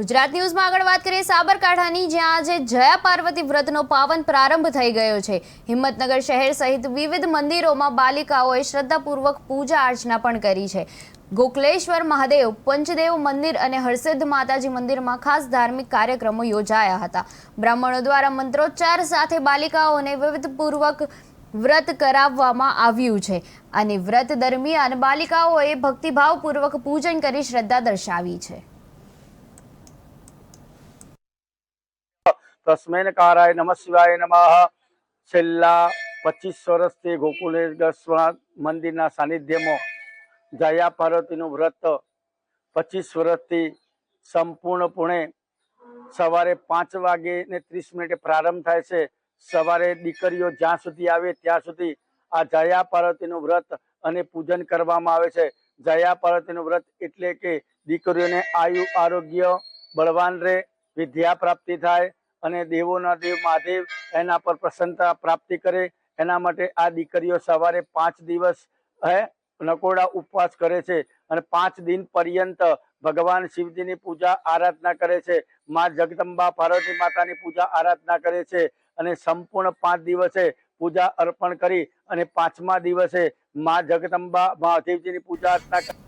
ગુજરાત ન્યૂઝમાં આગળ વાત કરીએ સાબરકાંઠાની, જ્યાં આજે જયા પાર્વતી વ્રતનો પાવન પ્રારંભ થઈ ગયો છે. હિંમતનગર શહેર સહિત વિવિધ મંદિરોમાં બાલિકાઓએ શ્રદ્ધાપૂર્વક પૂજા અર્ચના પણ કરી છે. ગોકલેશ્વર મહાદેવ, પંચદેવ મંદિર અને હરસિદ્ધ માતાજી મંદિરમાં ખાસ ધાર્મિક કાર્યક્રમો યોજાયા હતા. બ્રાહ્મણો દ્વારા મંત્રોચ્ચાર સાથે બાલિકાઓને વિવિધપૂર્વક વ્રત કરાવવામાં આવ્યું છે. અને વ્રત દરમિયાન બાલિકાઓએ ભક્તિભાવપૂર્વક પૂજન કરી શ્રદ્ધા દર્શાવી છે. તસ્મેનકારાય નમ શિવાય નમઃ છેલ્લા પચીસ વર્ષથી ગોકુલેશ્વર મંદિરના સાનિધ્યમાં જયા પાર્વતીનું વ્રત પચીસ વર્ષથી સંપૂર્ણપણે સવારે પાંચ વાગે ને ત્રીસ મિનિટે પ્રારંભ થાય છે સવારે દીકરીઓ જ્યાં સુધી આવે ત્યાં સુધી આ જયા પાર્વતીનું વ્રત અને પૂજન કરવામાં આવે છે. જયા પાર્વતીનું વ્રત એટલે કે દીકરીઓને આયુ આરોગ્ય બળવાન રહે, વિદ્યા પ્રાપ્તિ થાય અને દેવોના દેવ મહાદેવ એના પર પ્રસન્નતા પ્રાપ્તિ કરે. એના માટે આ દીકરીઓ સવારે પાંચ દિવસ, હે, નકોડા ઉપવાસ કરે છે અને પાંચ દિન પર્યંત ભગવાન શિવજીની પૂજા આરાધના કરે છે. મા જગદંબા પાર્વતી માતાની પૂજા આરાધના કરે છે અને સંપૂર્ણ પાંચ દિવસે પૂજા અર્પણ કરી અને પાંચમા દિવસે મા જગદંબા મહાદેવજીની પૂજા અર્ચના